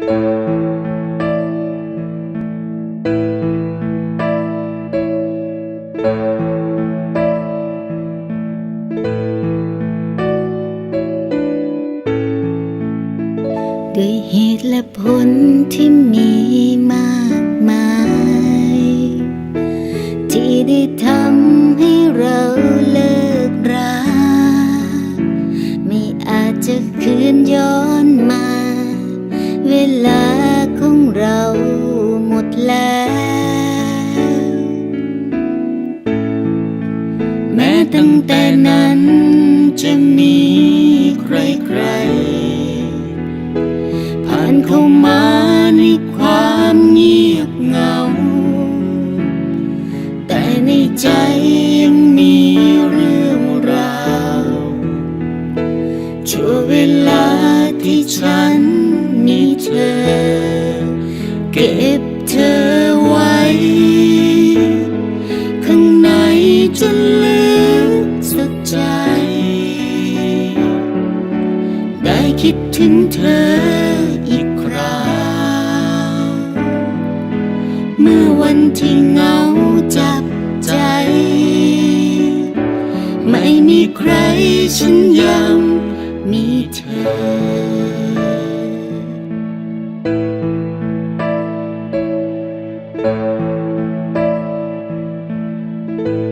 ด้วยเหตุและผลที่มีมากมาย ที่ได้ทำให้เราเลิกรา ไม่อาจจะคืนย้อนม ลาของเราหมดแล้ว แม้ตั้งแต่นั้นจะมีใครใครๆผ่านเข้ามาในความเงียบเหงา แต่ในใจยังมีเรื่องราวชั่วเวลาที่ฉัน มีเธอ เก็บเธอไว้ ข้างในจนลึกสุดใจ ได้คิดถึงเธออีกคราวเมื่อวันที่เหงาจับใจ ไม่มีใครฉันยังมีเธอ ไม่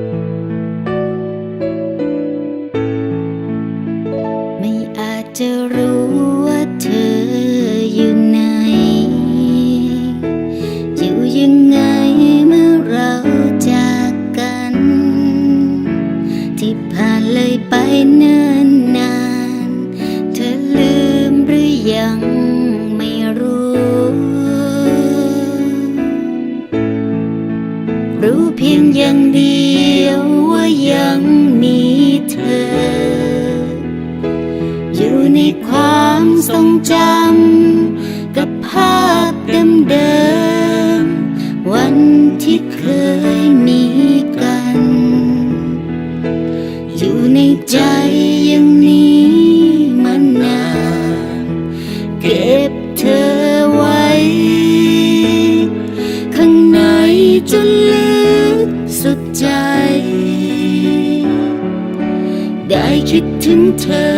รู้เพียงอย่างเดียวว่ายังมีเธอ อยู่ในความทรงจำกับภาพเดิมๆวันที่เคยมีกัน อยู่ในใจอย่างนี้มานานเก็บเธอไว้ ข้างในจน คิดถึงเธอ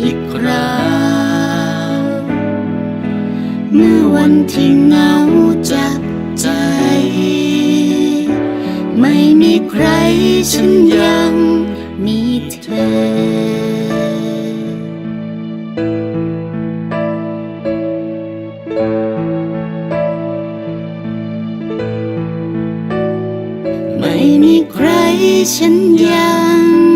อีกคราวเมื่อวันที่เหงาจับใจ ไม่มีใครฉันยังมีเธอไม่มีใครฉันยัง